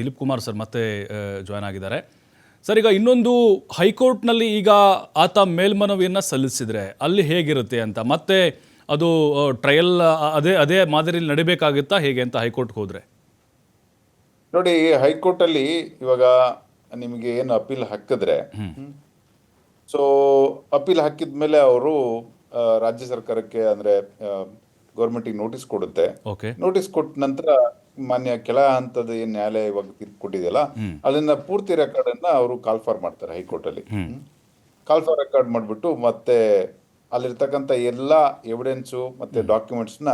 Dilip Kumar sir ಮತ್ತೆ join ಆಗಿದ್ದಾರೆ. Sir ಈಗ ಇನ್ನೊಂದು ಹೈಕೋರ್ಟ್ನಲ್ಲಿ ಈಗ ಆತ ಮೇಲ್ಮನವಿಯನ್ನು ಸಲ್ಲಿಸಿದ್ರೆ ಅಲ್ಲಿ ಹೇಗಿರುತ್ತೆ ಅಂತ? ಮತ್ತೆ ಅದು ಟ್ರಯಲ್ ಅದೇ ಅದೇ ಮಾದರಿಯಲ್ಲಿ ನಡಿಬೇಕಾಗುತ್ತಾ ಹೇಗೆ ಅಂತ ಹೈಕೋರ್ಟ್ಗೆ ಹೋದರೆ? ನೋಡಿ ಹೈಕೋರ್ಟ್ ಅಲ್ಲಿ ಇವಾಗ ನಿಮಗೆ ಏನು ಅಪೀಲ್ ಹಾಕಿದ್ರೆ ಸೊ ಅಪೀಲ್ ಹಾಕಿದ್ಮೇಲೆ ಅವರು ರಾಜ್ಯ ಸರ್ಕಾರಕ್ಕೆ ಅಂದ್ರೆ ಗೌರ್ಮೆಂಟಿಗೆ ನೋಟಿಸ್ ಕೊಡುತ್ತೆ. ನೋಟಿಸ್ ಕೊಟ್ಟ ನಂತರ ಮಾನ್ಯ ಕೆಳ ಹಂತದ ಏನ್ ನ್ಯಾಯಾಲಯ ಇವಾಗ ತೀರ್ಪು ಕೊಟ್ಟಿದೆಯಲ್ಲ ಅಲ್ಲಿಂದ ಪೂರ್ತಿ ರೆಕಾರ್ಡ್ ಅನ್ನ ಅವರು ಕಾಲ್ ಫಾರ್ ಮಾಡ್ತಾರೆ ಹೈಕೋರ್ಟ್ ಅಲ್ಲಿ ಕಾಲ್ ಫಾರ್ ರೆಕಾರ್ಡ್ ಮಾಡ್ಬಿಟ್ಟು ಮತ್ತೆ ಅಲ್ಲಿರ್ತಕ್ಕಂಥ ಎಲ್ಲ ಎವಿಡೆನ್ಸು ಮತ್ತೆ ಡಾಕ್ಯುಮೆಂಟ್ಸ್ನ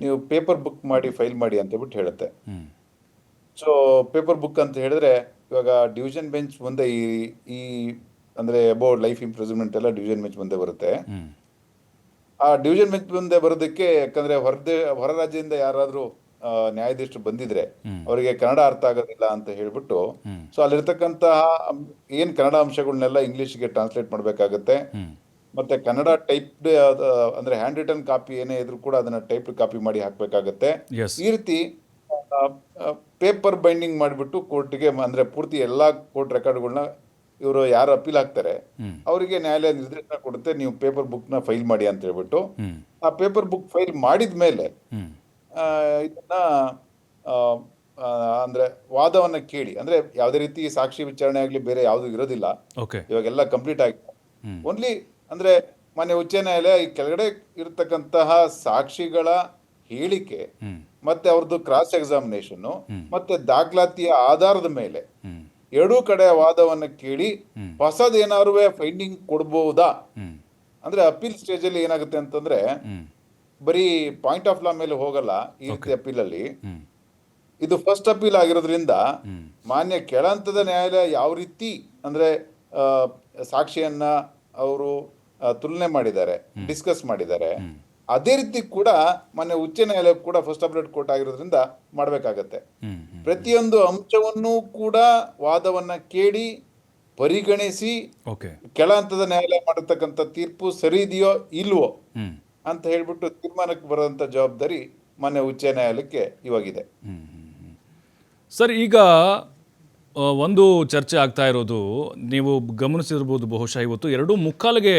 ನೀವು ಪೇಪರ್ ಬುಕ್ ಮಾಡಿ ಫೈಲ್ ಮಾಡಿ ಅಂತ ಹೇಳ್ಬಿಟ್ಟು ಹೇಳುತ್ತೆ. ಸೊ ಪೇಪರ್ ಬುಕ್ ಅಂತ ಹೇಳಿದ್ರೆ ಇವಾಗ ಡಿವಿಷನ್ ಬೆಂಚ್ ಮುಂದೆ ಈ ಈ ಅಂದ್ರೆ ಅಬೌಟ್ ಲೈಫ್ ಇಂಪ್ರೂವ್ಮೆಂಟ್ ಎಲ್ಲ ಡಿವಿಷನ್ ಬೆಂಚ್ ಮುಂದೆ ಬರುತ್ತೆ. ಆ ಡಿವಿಷನ್ ಬೆಂಚ್ ಮುಂದೆ ಬರೋದಕ್ಕೆ ಯಾಕಂದ್ರೆ ಹೊರದೇ ಹೊರ ರಾಜ್ಯದಿಂದ ಯಾರಾದ್ರೂ ನ್ಯಾಯಾಧೀಶರು ಬಂದಿದ್ರೆ ಅವರಿಗೆ ಕನ್ನಡ ಅರ್ಥ ಆಗೋದಿಲ್ಲ ಅಂತ ಹೇಳ್ಬಿಟ್ಟು ಸೊ ಅಲ್ಲಿರ್ತಕ್ಕಂತಹ ಏನ್ ಕನ್ನಡ ಅಂಶಗಳನ್ನೆಲ್ಲ ಇಂಗ್ಲಿಷ್ಗೆ ಟ್ರಾನ್ಸ್ಲೇಟ್ ಮಾಡ್ಬೇಕಾಗತ್ತೆ. ಮತ್ತೆ ಕನ್ನಡ ಟೈಪ್ಡ್ ಅಂದ್ರೆ ಹ್ಯಾಂಡ್ ರಿಟರ್ನ್ ಕಾಪಿ ಏನೇ ಇದ್ರೂ ಕೂಡ ಅದನ್ನ ಟೈಪ್ ಕಾಪಿ ಮಾಡಿ ಹಾಕ್ಬೇಕಾಗತ್ತೆ. ಈ ರೀತಿ ಪೇಪರ್ ಬೈಂಡಿಂಗ್ ಮಾಡಿಬಿಟ್ಟು ಕೋರ್ಟ್ಗೆ ಅಂದ್ರೆ ಪೂರ್ತಿ ಎಲ್ಲಾ ಕೋರ್ಟ್ ರೆಕಾರ್ಡ್ಗಳನ್ನ ಇವರು ಯಾರು ಅಪೀಲ್ ಹಾಕ್ತಾರೆ ಅವರಿಗೆ ನ್ಯಾಯಾಲಯ ನಿರ್ದೇಶನ ಕೊಡುತ್ತೆ ನೀವು ಪೇಪರ್ ಬುಕ್ನ ಫೈಲ್ ಮಾಡಿ ಅಂತ ಹೇಳ್ಬಿಟ್ಟು. ಆ ಪೇಪರ್ ಬುಕ್ ಫೈಲ್ ಮಾಡಿದ ಮೇಲೆ ಇದನ್ನ ಅಂದ್ರೆ ವಾದವನ್ನ ಕೇಳಿ. ಅಂದ್ರೆ ಯಾವುದೇ ರೀತಿ ಸಾಕ್ಷಿ ವಿಚಾರಣೆ ಆಗ್ಲಿ ಬೇರೆ ಯಾವುದು ಇರೋದಿಲ್ಲ. ಓಕೆ ಇವಾಗೆಲ್ಲ ಕಂಪ್ಲೀಟ್ ಆಗಿದೆ ಓನ್ಲಿ ಅಂದ್ರೆ ಮಾನ್ಯ ಉಚ್ಚ ನ್ಯಾಯಾಲಯ ಈ ಕೆಳಗಡೆ ಇರತಕ್ಕಂತಹ ಸಾಕ್ಷಿಗಳ ಹೇಳಿಕೆ ಮತ್ತೆ ಅವ್ರದ್ದು ಕ್ರಾಸ್ ಎಕ್ಸಾಮಿನೇಷನ್ ಮತ್ತೆ ದಾಖಲಾತಿಯ ಆಧಾರದ ಮೇಲೆ ಎರಡೂ ಕಡೆ ವಾದವನ್ನ ಕೇಳಿ ಹೊಸದೇನಾರು ಫೈಂಡಿಂಗ್ ಕೊಡ್ಬಹುದಾ ಅಂದ್ರೆ ಅಪೀಲ್ ಸ್ಟೇಜ್ ಅಲ್ಲಿ ಏನಾಗುತ್ತೆ ಅಂತಂದ್ರೆ ಬರೀ ಪಾಯಿಂಟ್ ಆಫ್ ಲಾ ಮೇಲೆ ಹೋಗಲ್ಲ ಈ ರೀತಿ ಅಪೀಲಲ್ಲಿ. ಇದು ಫಸ್ಟ್ ಅಪೀಲ್ ಆಗಿರೋದ್ರಿಂದ. ಮಾನ್ಯ ಕೆಳಂತದ ನ್ಯಾಯಾಲಯ ಯಾವ ರೀತಿ ಅಂದ್ರೆ ಸಾಕ್ಷಿಯನ್ನ ಅವರು ತುಲನೆ ಮಾಡಿದ್ದಾರೆ ಡಿಸ್ಕಸ್ ಮಾಡಿದ್ದಾರೆ ಅದೇ ರೀತಿ ಕೂಡ ಮೊನ್ನೆ ಉಚ್ಚ ನ್ಯಾಯಾಲಯ ಕೂಡ ಫಸ್ಟ್ ಅಪ್ಲೇಟ್ ಕೋರ್ಟ್ ಆಗಿರೋದ್ರಿಂದ ಮಾಡಬೇಕಾಗತ್ತೆ. ಪ್ರತಿಯೊಂದು ಅಂಶವನ್ನೂ ಕೂಡ ವಾದವನ್ನ ಕೇಳಿ ಪರಿಗಣಿಸಿ ಕೆಳ ಹಂತದ ನ್ಯಾಯಾಲಯ ಮಾಡಿರ್ತಕ್ಕಂಥ ತೀರ್ಪು ಸರಿ ಇದೆಯೋ ಇಲ್ವೋ ಅಂತ ಹೇಳ್ಬಿಟ್ಟು ತೀರ್ಮಾನಕ್ಕೆ ಬರೋಂಥ ಜವಾಬ್ದಾರಿ ಮಾನ್ಯ ಉಚ್ಚ ನ್ಯಾಯಾಲಯಕ್ಕೆ ಇವಾಗಿದೆ. ಸರ್ ಈಗ ಒಂದು ಚರ್ಚೆ ಆಗ್ತಾ ಇರೋದು ನೀವು ಗಮನಿಸಿರ್ಬೋದು ಬಹುಶಃ ಇವತ್ತು ಎರಡೂ ಮುಕ್ಕಾಲಿಗೆ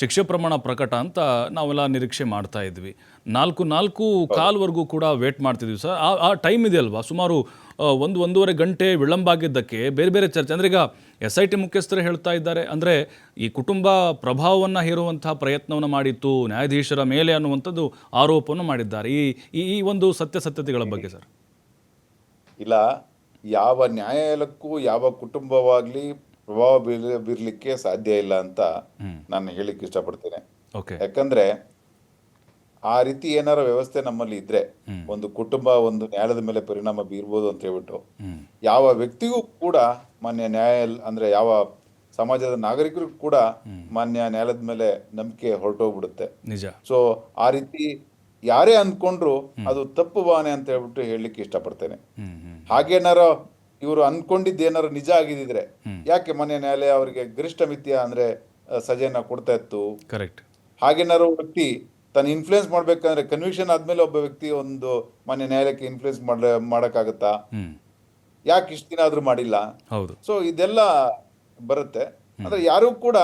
ಶಿಕ್ಷೆ ಪ್ರಮಾಣ ಪ್ರಕಟ ಅಂತ ನಾವೆಲ್ಲ ನಿರೀಕ್ಷೆ ಮಾಡ್ತಾ ಇದ್ವಿ. ನಾಲ್ಕು ನಾಲ್ಕು ಕಾಲ್ವರೆಗೂ ಕೂಡ ವೇಟ್ ಮಾಡ್ತಿದ್ವಿ ಸರ್. ಆ ಟೈಮ್ ಇದೆಯಲ್ವಾ? ಸುಮಾರು ಒಂದು ಒಂದೂವರೆ ಗಂಟೆ ವಿಳಂಬ ಆಗಿದ್ದಕ್ಕೆ ಬೇರೆ ಬೇರೆ ಚರ್ಚೆ. ಅಂದರೆ ಈಗ ಎಸ್ ಐ ಟಿ ಮುಖ್ಯಸ್ಥರು ಹೇಳ್ತಾ ಇದ್ದಾರೆ. ಅಂದರೆ ಈ ಕುಟುಂಬ ಪ್ರಭಾವವನ್ನು ಹೇರುವಂತಹ ಪ್ರಯತ್ನವನ್ನು ಮಾಡಿತ್ತು ನ್ಯಾಯಾಧೀಶರ ಮೇಲೆ ಅನ್ನುವಂಥದ್ದು ಆರೋಪವನ್ನು ಮಾಡಿದ್ದಾರೆ. ಈ ಈ ಒಂದು ಸತ್ಯಸತ್ಯತೆಗಳ ಬಗ್ಗೆ ಸರ್. ಇಲ್ಲ ಯಾವ ನ್ಯಾಯಾಲಯಕ್ಕೂ ಯಾವ ಕುಟುಂಬವಾಗಲಿ ಪ್ರಭಾವ ಬೀರ್ ಬೀರ್ಲಿಕ್ಕೆ ಸಾಧ್ಯ ಇಲ್ಲ ಅಂತ ನಾನು ಹೇಳಿಕ್ಕೆ ಇಷ್ಟಪಡ್ತೇನೆ. ಓಕೆ. ಯಾಕಂದ್ರೆ ಆ ರೀತಿ ಏನಾರ ವ್ಯವಸ್ಥೆ ನಮ್ಮಲ್ಲಿ ಇದ್ರೆ ಒಂದು ಕುಟುಂಬ ಒಂದು ನ್ಯಾಯಾಲಯದ ಮೇಲೆ ಪರಿಣಾಮ ಬೀರ್ಬೋದು ಅಂತ ಹೇಳ್ಬಿಟ್ಟು ಯಾವ ವ್ಯಕ್ತಿಗೂ ಕೂಡ ಮಾನ್ಯ ನ್ಯಾಯ ಅಂದ್ರೆ ಯಾವ ಸಮಾಜದ ನಾಗರಿಕರು ಕೂಡ ಮಾನ್ಯ ನ್ಯಾಯಾಲಯದ ಮೇಲೆ ನಂಬಿಕೆ ಹೊರಟೋಗ್ಬಿಡುತ್ತೆ. ನಿಜ. ಸೊ ಆ ರೀತಿ ಯಾರೇ ಅಂದ್ಕೊಂಡ್ರು ಅದು ತಪ್ಪು ಭಾವನೆ ಅಂತ ಹೇಳ್ಬಿಟ್ಟು ಹೇಳಲಿಕ್ಕೆ ಇಷ್ಟಪಡ್ತೇನೆ. ಹಾಗೇನಾರ ಇವರು ಅನ್ಕೊಂಡಿದ್ದು ಏನಾರ ನಿಜ ಆಗಿದ್ರೆ ಯಾಕೆ ಮಾನ್ಯ ನ್ಯಾಯಾಲಯ ಅವರಿಗೆ ಗರಿಷ್ಠ ಮಿತಿಯ ಅಂದ್ರೆ ಸಜೆಯನ್ನ ಕೊಡ್ತಾ ಇತ್ತು? ಕರೆಕ್ಟ್ ಹಾಗೇನಾರು ವ್ಯಕ್ತಿ ತನ್ನ ಇನ್ಫ್ಲೂಯೆನ್ಸ್ ಮಾಡ್ಬೇಕಂದ್ರೆ ಕನ್ವಿಕ್ಷನ್ ಆದ್ಮೇಲೆ ಒಬ್ಬ ವ್ಯಕ್ತಿ ಒಂದು ಮನೆ ನ್ಯಾಯಾಲಯಕ್ಕೆ ಇನ್ಫ್ಲೂಯೆನ್ಸ್ ಮಾಡ ಮಾಡಕ್ಕಾಗತ್ತಾ? ಯಾಕೆ ಇಷ್ಟು ದಿನ ಆದ್ರೂ ಮಾಡಿಲ್ಲ? ಹೌದು. ಸೊ ಇದೆಲ್ಲ ಬರುತ್ತೆ. ಅಂದ್ರೆ ಯಾರು ಕೂಡ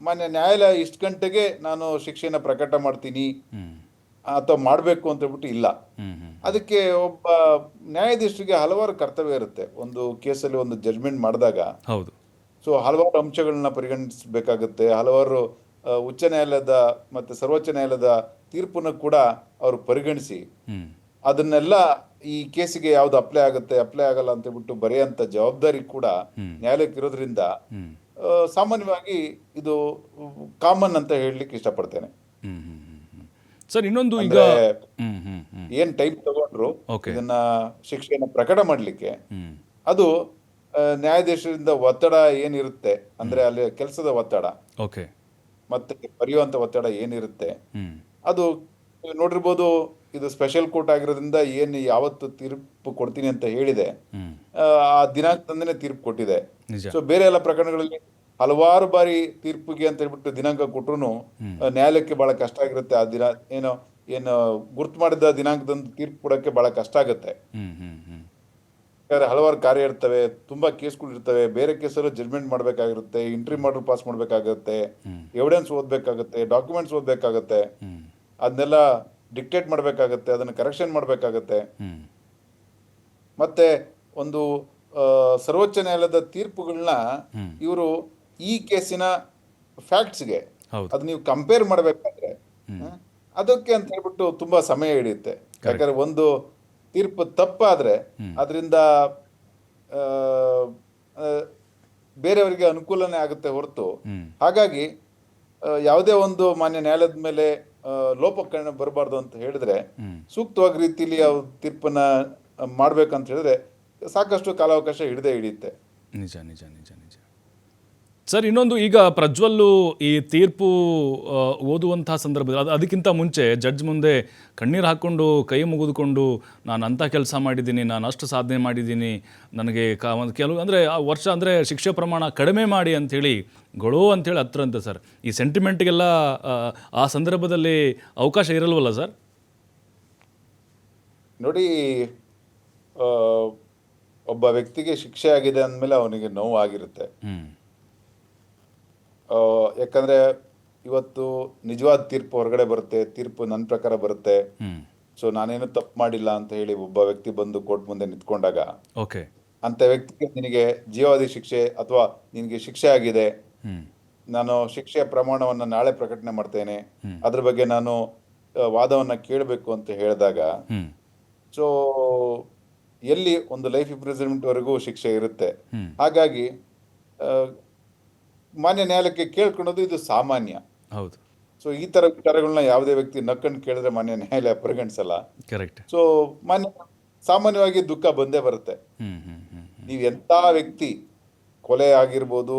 ಮಾನ್ಯ ನ್ಯಾಯಾಲಯ ಇಷ್ಟು ಗಂಟೆಗೆ ನಾನು ಶಿಕ್ಷೆನ ಪ್ರಕಟ ಮಾಡ್ತೀನಿ ಅಥವಾ ಮಾಡಬೇಕು ಅಂತ ಹೇಳ್ಬಿಟ್ಟು ಇಲ್ಲ. ಅದಕ್ಕೆ ಒಬ್ಬ ನ್ಯಾಯಾಧೀಶರಿಗೆ ಹಲವಾರು ಕರ್ತವ್ಯ ಇರುತ್ತೆ. ಒಂದು ಕೇಸಲ್ಲಿ ಒಂದು ಜಡ್ಜ್ಮೆಂಟ್ ಮಾಡಿದಾಗ. ಹೌದು. ಸೊ ಹಲವಾರು ಅಂಶಗಳನ್ನ ಪರಿಗಣಿಸಬೇಕಾಗುತ್ತೆ. ಹಲವಾರು ಉಚ್ಚ ನ್ಯಾಯಾಲಯದ ಮತ್ತೆ ಸರ್ವೋಚ್ಚ ನ್ಯಾಯಾಲಯದ ತೀರ್ಪನ್ನು ಕೂಡ ಅವರು ಪರಿಗಣಿಸಿ. ಅದನ್ನೆಲ್ಲ ಈ ಕೇಸಿಗೆ ಯಾವ್ದು ಅಪ್ಲೈ ಆಗುತ್ತೆ ಅಪ್ಲೈ ಆಗಲ್ಲ ಅಂತ ಹೇಳ್ಬಿಟ್ಟು ಬರೆಯಂತ ಜವಾಬ್ದಾರಿ ಕೂಡ ನ್ಯಾಯಾಲಯಕ್ಕೆ ಇರೋದ್ರಿಂದ ಸಾಮಾನ್ಯವಾಗಿ ಇದು ಕಾಮನ್ ಅಂತ ಹೇಳಲಿಕ್ಕೆ ಇಷ್ಟಪಡ್ತೇನೆ. ಸರ್ ಇನ್ನೊಂದು ಈಗ ಏನ್ ಟೈಮ್ ತಗೊಂಡ್ರು ಇದನ್ನ ಶಿಕ್ಷೆಯನ್ನು ಪ್ರಕಟ ಮಾಡಲಿಕ್ಕೆ ಅದು ನ್ಯಾಯಾಧೀಶರಿಂದ ಒತ್ತಡ ಏನಿರುತ್ತೆ ಅಂದ್ರೆ ಅಲ್ಲಿ ಕೆಲಸದ ಒತ್ತಡ. ಓಕೆ ಮತ್ತೆ ಬರೆಯುವಂತ ಒತ್ತಡ ಏನಿರುತ್ತೆ? ಅದು ನೋಡಿರ್ಬೋದು ಇದು ಸ್ಪೆಷಲ್ ಕೋರ್ಟ್ ಆಗಿರೋದ್ರಿಂದ ಏನ್ ಯಾವತ್ತು ತೀರ್ಪು ಕೊಡ್ತೀನಿ ಅಂತ ಹೇಳಿದೆ. ಆ, ದಿನಾಂಕದಂದನೆ ತೀರ್ಪು ಕೊಟ್ಟಿದೆ. ಸೊ ಬೇರೆ ಎಲ್ಲ ಪ್ರಕರಣಗಳಲ್ಲಿ ಹಲವಾರು ಬಾರಿ ತೀರ್ಪಿಗೆ ಅಂತ ಹೇಳ್ಬಿಟ್ಟು ದಿನಾಂಕ ಕೊಟ್ಟರು ನ್ಯಾಯಾಲಯಕ್ಕೆ ಬಹಳ ಕಷ್ಟ ಆಗಿರುತ್ತೆ. ಆ ದಿನ ಏನು ಏನು ಗುರ್ತು ಮಾಡಿದ ದಿನಾಂಕದಂದು ತೀರ್ಪು ಕೊಡಕ್ಕೆ ಬಹಳ ಕಷ್ಟ ಆಗುತ್ತೆ ಹ್ಮ್ ಹ್ಮ್ ಹ್ಮ್ ಯಾಕಂದ್ರೆ ಹಲವಾರು ಕಾರ್ಯ ಇರ್ತವೆ ತುಂಬಾ ಕೇಸ್ಗಳು ಇರ್ತವೆ ಬೇರೆ ಕೇಸಲ್ಲೂ ಜಡ್ಮೆಂಟ್ ಮಾಡ್ಬೇಕಾಗಿರುತ್ತೆ ಇಂಟ್ರಿ ಮಾಡಲ್ ಪಾಸ್ ಮಾಡ್ಬೇಕಾಗುತ್ತೆ ಎವಿಡೆನ್ಸ್ ಓದ್ಬೇಕಾಗುತ್ತೆ ಡಾಕ್ಯುಮೆಂಟ್ಸ್ ಓದ್ಬೇಕಾಗುತ್ತೆ ಅದನ್ನೆಲ್ಲ ಡಿಕ್ಟೇಟ್ ಮಾಡ್ಬೇಕಾಗತ್ತೆ ಅದನ್ನ ಕರೆಕ್ಷನ್ ಮಾಡ್ಬೇಕಾಗತ್ತೆ. ಮತ್ತೆ ಒಂದು ಸರ್ವೋಚ್ಚ ನ್ಯಾಯಾಲಯದ ತೀರ್ಪುಗಳನ್ನ ಇವರು ಈ ಕೇಸಿನ ಫ್ಯಾಕ್ಟ್ಸ್ಗೆ ಗೆ ಅದು ನೀವು ಕಂಪೇರ್ ಮಾಡ್ಬೇಕಾದ್ರೆ ಅದಕ್ಕೆ ಅಂತ ಹೇಳ್ಬಿಟ್ಟು ತುಂಬಾ ಸಮಯ ಹಿಡಿಯುತ್ತೆ. ಯಾಕಂದ್ರೆ ಒಂದು ತೀರ್ಪು ತಪ್ಪಾದರೆ ಅದರಿಂದ ಬೇರೆಯವರಿಗೆ ಅನುಕೂಲನೇ ಆಗುತ್ತೆ ಹೊರತು. ಹಾಗಾಗಿ ಯಾವುದೇ ಒಂದು ಮಾನ್ಯ ನ್ಯಾಯಾಲಯದ ಮೇಲೆ ಲೋಪಕರಣ ಬರಬಾರ್ದು ಅಂತ ಹೇಳಿದ್ರೆ ಸೂಕ್ತವಾದ ಸೂಕ್ತವಾಗಿ ರೀತಿಯಲ್ಲಿ ಅವ್ರು ತೀರ್ಪನ್ನ ಮಾಡ್ಬೇಕಂತ ಹೇಳಿದ್ರೆ ಸಾಕಷ್ಟು ಕಾಲಾವಕಾಶ ಹಿಡಿದೇ ಹಿಡಿಯುತ್ತೆ. ನಿಜ ನಿಜ ನಿಜ ನಿಜ. ಸರ್ ಇನ್ನೊಂದು ಈಗ ಪ್ರಜ್ವಲ್ಲು ಈ ತೀರ್ಪು ಓದುವಂತಹ ಸಂದರ್ಭದಲ್ಲಿ ಅದು ಅದಕ್ಕಿಂತ ಮುಂಚೆ ಜಡ್ಜ್ ಮುಂದೆ ಕಣ್ಣೀರು ಹಾಕ್ಕೊಂಡು ಕೈ ಮುಗಿದುಕೊಂಡು ನಾನು ಅಂಥ ಕೆಲಸ ಮಾಡಿದ್ದೀನಿ ನಾನು ಅಷ್ಟು ಸಾಧನೆ ಮಾಡಿದ್ದೀನಿ ನನಗೆ ಕಾ ಒಂದು ಕೆಲವು ಅಂದರೆ ಆ ವರ್ಷ ಅಂದರೆ ಶಿಕ್ಷೆ ಪ್ರಮಾಣ ಕಡಿಮೆ ಮಾಡಿ ಅಂಥೇಳಿ ಗೊಳೋ ಅಂಥೇಳಿ ಹತ್ರಂತೆ ಸರ್. ಈ ಸೆಂಟಿಮೆಂಟ್ಗೆಲ್ಲ ಆ, ಸಂದರ್ಭದಲ್ಲಿ ಅವಕಾಶ ಇರಲ್ವಲ್ಲ ಸರ್? ನೋಡಿ ಒಬ್ಬ ವ್ಯಕ್ತಿಗೆ ಶಿಕ್ಷೆ ಆಗಿದೆ ಅಂದಮೇಲೆ ಅವನಿಗೆ ನೋವು ಆಗಿರುತ್ತೆ. ಯಾಕಂದ್ರೆ ಇವತ್ತು ನಿಜವಾದ ತೀರ್ಪು ಹೊರಗಡೆ ಬರುತ್ತೆ ತೀರ್ಪು ನನ್ನ ಪ್ರಕಾರ ಬರುತ್ತೆ. ಸೊ ನಾನೇನು ತಪ್ಪು ಮಾಡಿಲ್ಲ ಅಂತ ಹೇಳಿ ಒಬ್ಬ ವ್ಯಕ್ತಿ ಬಂದು ಕೋರ್ಟ್ ಮುಂದೆ ನಿಂತ್ಕೊಂಡಾಗ ಓಕೆ. ಅಂತ ವ್ಯಕ್ತಿಗೆ ನಿನಗೆ ಜೀವಾವಧಿ ಶಿಕ್ಷೆ ಅಥವಾ ನಿನಗೆ ಶಿಕ್ಷೆ ಆಗಿದೆ. ನಾನು ಶಿಕ್ಷೆಯ ಪ್ರಮಾಣವನ್ನು ನಾಳೆ ಪ್ರಕಟಣೆ ಮಾಡ್ತೇನೆ. ಅದ್ರ ಬಗ್ಗೆ ನಾನು ವಾದವನ್ನು ಕೇಳಬೇಕು ಅಂತ ಹೇಳಿದಾಗ ಸೊ ಎಲ್ಲಿ ಒಂದು ಲೈಫ್ ಇಂಪ್ರಿಸನ್ಮೆಂಟ್ ವರೆಗೂ ಶಿಕ್ಷೆ ಇರುತ್ತೆ. ಹಾಗಾಗಿ ಮಾನ್ಯ ನ್ಯಾಯಾಲಯಕ್ಕೆ ಕೇಳ್ಕೊಳ್ಳೋದು ಇದು ಸಾಮಾನ್ಯ. ಹೌದು. ಸೊ ಈ ತರ ವಿಚಾರಗಳನ್ನ ಯಾವುದೇ ವ್ಯಕ್ತಿ ನಕ್ಕಂಡು ಕೇಳಿದ್ರೆ ಮಾನ್ಯ ನ್ಯಾಯಾಲಯ ಪರಿಗಣಿಸಲ್ಲ. ಕರೆಕ್ಟ್ ಸೊ ಮಾನ್ಯ ಸಾಮಾನ್ಯವಾಗಿ ದುಃಖ ಬಂದೇ ಬರುತ್ತೆ. ನೀವು ಎಂತ ವ್ಯಕ್ತಿ ಕೊಲೆ ಆಗಿರ್ಬೋದು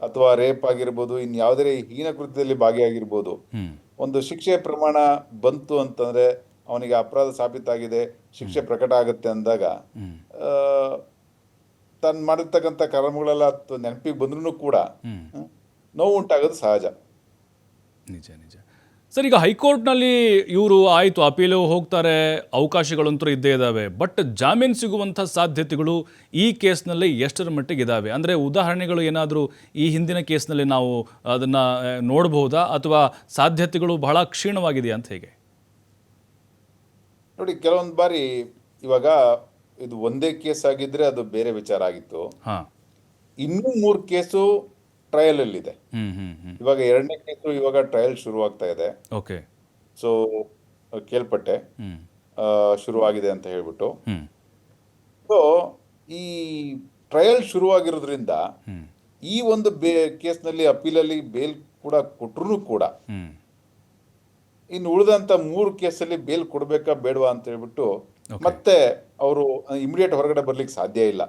ಅಥವಾ ರೇಪ್ ಆಗಿರ್ಬೋದು ಇನ್ ಯಾವುದೇ ಹೀನ ಕೃತ್ಯದಲ್ಲಿ ಭಾಗಿಯಾಗಿರ್ಬೋದು ಒಂದು ಶಿಕ್ಷೆ ಪ್ರಮಾಣ ಬಂತು ಅಂತಂದ್ರೆ ಅವನಿಗೆ ಅಪರಾಧ ಸಾಬೀತಾಗಿದೆ ಶಿಕ್ಷೆ ಪ್ರಕಟ ಆಗುತ್ತೆ ಅಂದಾಗ ತಾನು ಮಾಡಿರ್ತಕ್ಕಂಥ ಕರ್ಮಗಳೆಲ್ಲ ನೆನಪಿಗೆ ಬಂದ್ರೂ ಕೂಡ ನೋವು ಉಂಟಾಗೋದು ಸಹಜ. ನಿಜ ನಿಜ. ಸರ್ ಈಗ ಹೈಕೋರ್ಟ್ನಲ್ಲಿ ಇವರು ಆಯಿತು ಅಪೀಲು ಹೋಗ್ತಾರೆ ಅವಕಾಶಗಳಂತೂ ಇದ್ದೇ ಇದ್ದಾವೆ ಬಟ್ ಜಾಮೀನು ಸಿಗುವಂಥ ಸಾಧ್ಯತೆಗಳು ಈ ಕೇಸ್ನಲ್ಲಿ ಎಷ್ಟರ ಮಟ್ಟಿಗೆ ಇದ್ದಾವೆ ಅಂದರೆ ಉದಾಹರಣೆಗಳು ಏನಾದರೂ ಈ ಹಿಂದಿನ ಕೇಸ್ನಲ್ಲಿ ನಾವು ಅದನ್ನು ನೋಡಬಹುದಾ ಅಥವಾ ಸಾಧ್ಯತೆಗಳು ಬಹಳ ಕ್ಷೀಣವಾಗಿದೆಯಾ ಅಂತ ಹೇಗೆ? ನೋಡಿ ಕೆಲವೊಂದು ಬಾರಿ ಇವಾಗ ಇದು ಒಂದೇ ಕೇಸ್ ಆಗಿದ್ರೆ ಅದು ಬೇರೆ ವಿಚಾರ ಆಗಿತ್ತು. ಹಾಂ. ಇನ್ನೂ ಮೂರು ಕೇಸು ಟ್ರಯಲ್ ಅಲ್ಲಿ ಇದೆ. ಇವಾಗ ಎರಡನೇ ಕೇಸು ಇವಾಗ ಟ್ರಯಲ್ ಶುರು ಆಗ್ತಾ ಇದೆ. ಓಕೆ. ಸೊ ಕೇಳ್ಪಟ್ಟೆ. ಶುರು ಆ, ಶುರುವಾಗಿದೆ ಅಂತ ಹೇಳ್ಬಿಟ್ಟು. ಸೊ ಈ ಟ್ರಯಲ್ ಶುರುವಾಗಿರೋದ್ರಿಂದ ಆಗಿರೋದ್ರಿಂದ ಈ ಒಂದು ಬೇ ಕೇಸ್ನಲ್ಲಿ ಅಪೀಲಲ್ಲಿ ಬೇಲ್ ಕೂಡ ಕೊಟ್ರು ಕೂಡ ಇನ್ನು ಉಳಿದಂತ ಮೂರು ಕೇಸಲ್ಲಿ ಬೇಲ್ ಕೊಡಬೇಕಾ ಬೇಡವಾ ಅಂತ ಹೇಳ್ಬಿಟ್ಟು ಮತ್ತೆ ಅವರು ಇಮಿಡಿಯೇಟ್ ಹೊರಗಡೆ ಬರ್ಲಿಕ್ಕೆ ಸಾಧ್ಯ ಇಲ್ಲ.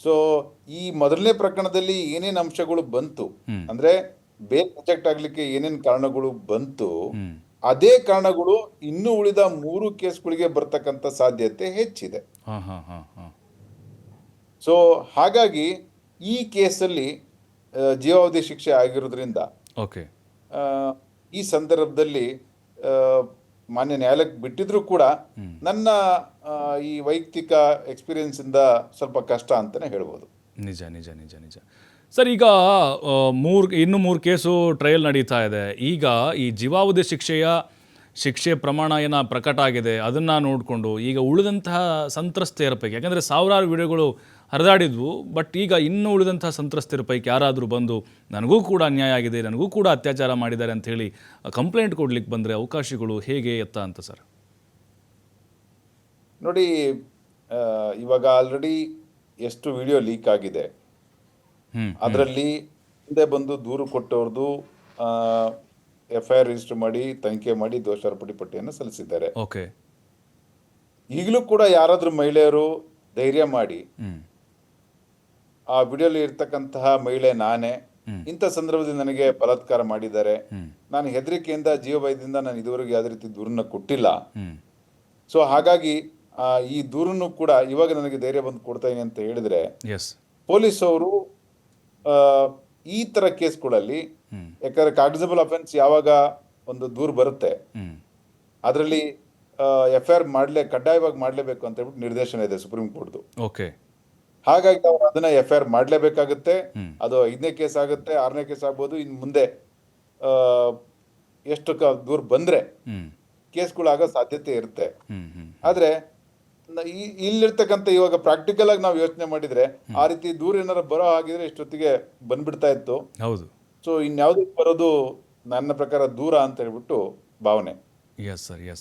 ಸೊ ಈ ಮೊದಲನೇ ಪ್ರಕರಣದಲ್ಲಿ ಏನೇನು ಅಂಶಗಳು ಬಂತು ಅಂದ್ರೆ ಬೇಲ್ ಪ್ರೊಜೆಕ್ಟ್ ಆಗ್ಲಿಕ್ಕೆ ಏನೇನು ಕಾರಣಗಳು ಬಂತು ಅದೇ ಕಾರಣಗಳು ಇನ್ನು ಉಳಿದ ಮೂರು ಕೇಸ್ಗಳಿಗೆ ಬರ್ತಕ್ಕಂಥ ಸಾಧ್ಯತೆ ಹೆಚ್ಚಿದೆ. ಸೊ ಹಾಗಾಗಿ ಈ ಕೇಸಲ್ಲಿ ಜೀವಾವಧಿ ಶಿಕ್ಷೆ ಆಗಿರೋದ್ರಿಂದ ಓಕೆ ಆ, ಈ ಸಂದರ್ಭದಲ್ಲಿ ಮಾನ್ಯ ನ್ಯಾಯಾಲಯಕ್ಕೆ ಬಿಟ್ಟಿದ್ರು ಕೂಡ ನನ್ನ ಈ ವೈಯಕ್ತಿಕ ಎಕ್ಸ್ಪೀರಿಯನ್ಸ್ ಇಂದ ಸ್ವಲ್ಪ ಕಷ್ಟ ಅಂತಾನೆ ಹೇಳ್ಬೋದು. ನಿಜ ನಿಜ ನಿಜ ನಿಜ. ಸರ್ ಈಗ ಮೂರು ಇನ್ನು ಮೂರು ಕೇಸು ಟ್ರಯಲ್ ನಡೀತಾ ಇದೆ. ಈಗ ಈ ಜೀವಾವಧಿ ಶಿಕ್ಷೆಯ ಶಿಕ್ಷೆ ಪ್ರಮಾಣ ಏನ ಪ್ರಕಟ ಆಗಿದೆ ಅದನ್ನು ನೋಡಿಕೊಂಡು ಈಗ ಉಳಿದಂತಹ ಸಂತ್ರಸ್ತೆ ಇರಬೇಕು. ಯಾಕಂದರೆ ಸಾವಿರಾರು ವಿಡಿಯೋಗಳು ಹರಿದಾಡಿದ್ವು. ಬಟ್ ಈಗ ಇನ್ನು ಉಳಿದಂಥ ಸಂತ್ರಸ್ತರ ಪೈಕಿ ಯಾರಾದರೂ ಬಂದು ನನಗೂ ಕೂಡ ಅನ್ಯಾಯ ಆಗಿದೆ ನನಗೂ ಕೂಡ ಅತ್ಯಾಚಾರ ಮಾಡಿದ್ದಾರೆ ಅಂಥೇಳಿ ಹೇಳಿ ಕಂಪ್ಲೇಂಟ್ ಕೊಡ್ಲಿಕ್ಕೆ ಬಂದರೆ ಅವಕಾಶಗಳು ಹೇಗೆ ಎತ್ತ ಅಂತ ಸರ್ ನೋಡಿ ಇವಾಗ ಆಲ್ರೆಡಿ ಎಷ್ಟು ವಿಡಿಯೋ ಲೀಕ್ ಆಗಿದೆ. ಅದರಲ್ಲಿ ಹಿಂದೆ ಬಂದು ದೂರು ಕೊಟ್ಟವ್ರದ್ದು ಎಫ್ ಐ ಆರ್ ರಿಜಿಸ್ಟರ್ ಮಾಡಿ ತನಿಖೆ ಮಾಡಿ ದೋಷಾರೋಪಿ ಪಟ್ಟಿಯನ್ನು ಸಲ್ಲಿಸಿದ್ದಾರೆ. ಓಕೆ ಈಗಲೂ ಕೂಡ ಯಾರಾದರೂ ಮಹಿಳೆಯರು ಧೈರ್ಯ ಮಾಡಿ ಆ ವಿಡಿಯೋಲಿ ಇರ್ತಕ್ಕಂತಹ ಮಹಿಳೆ ನಾನೇ ಇಂಥ ಸಂದರ್ಭದಲ್ಲಿ ನನಗೆ ಬಲಾತ್ಕಾರ ಮಾಡಿದ್ದಾರೆ. ನಾನು ಹೆದರಿಕೆಯಿಂದ ಜೀವಭಯದಿಂದ ನಾನು ಇದುವರೆಗೆ ಯಾವುದೇ ರೀತಿ ದೂರನ್ನ ಕೊಟ್ಟಿಲ್ಲ. ಸೊ ಹಾಗಾಗಿ ಈ ದೂರನ್ನು ಕೂಡ ಇವಾಗ ನನಗೆ ಧೈರ್ಯ ಬಂದು ಕೊಡ್ತಾ ಇದೀನಿ ಅಂತ ಹೇಳಿದ್ರೆ ಪೊಲೀಸ್ ಅವರು ಈ ತರ ಕೇಸ್ಗಳಲ್ಲಿ ಯಾಕಂದ್ರೆ ಕಾಗ್ನಿಸಬಲ್ ಅಫೆನ್ಸ್ ಯಾವಾಗ ಒಂದು ದೂರು ಬರುತ್ತೆ. ಅದರಲ್ಲಿ ಎಫ್ ಐ ಆರ್ ಮಾಡಲೇ ಕಡ್ಡಾಯವಾಗಿ ಮಾಡಲೇಬೇಕು ಅಂತ ಹೇಳ್ಬಿಟ್ಟು ನಿರ್ದೇಶನ ಇದೆ ಸುಪ್ರೀಂ ಕೋರ್ಟ್ದು. ಓಕೆ ಹಾಗಾಗಿ ಅವ್ರು ಅದನ್ನ ಎಫ್ ಐ ಆರ್ ಮಾಡಲೇಬೇಕಾಗುತ್ತೆ ಅದು ಐದನೇ ಕೇಸ್ ಆಗುತ್ತೆ ಆರನೇ ಕೇಸ್ ಆಗ್ಬೋದು. ಇನ್ನು ಮುಂದೆ ಆ, ಎಷ್ಟು ಕ ದೂರ ಬಂದ್ರೆ ಕೇಸ್ಗಳಾಗೋ ಸಾಧ್ಯತೆ ಇರುತ್ತೆ. ಆದ್ರೆ ನ- ಈ- ಇಲ್ಲಿರ್ತಕ್ಕಂಥ ಇವಾಗ ಪ್ರಾಕ್ಟಿಕಲ್ ಆಗಿ ನಾವು ಯೋಚನೆ ಮಾಡಿದ್ರೆ ಆ ರೀತಿ ದೂರ ಏನಾರ ಬರೋ ಹಾಗಿದ್ರೆ ಇಷ್ಟೊತ್ತಿಗೆ ಬಂದ್ಬಿಡ್ತಾ ಇತ್ತು. ಹೌದು. ಸೊ ಇನ್ಯಾವುದಕ್ಕೆ ಬರೋದು ನನ್ನ ಪ್ರಕಾರ ದೂರ ಅಂತ ಹೇಳ್ಬಿಟ್ಟು ಭಾವನೆ. Yes sir S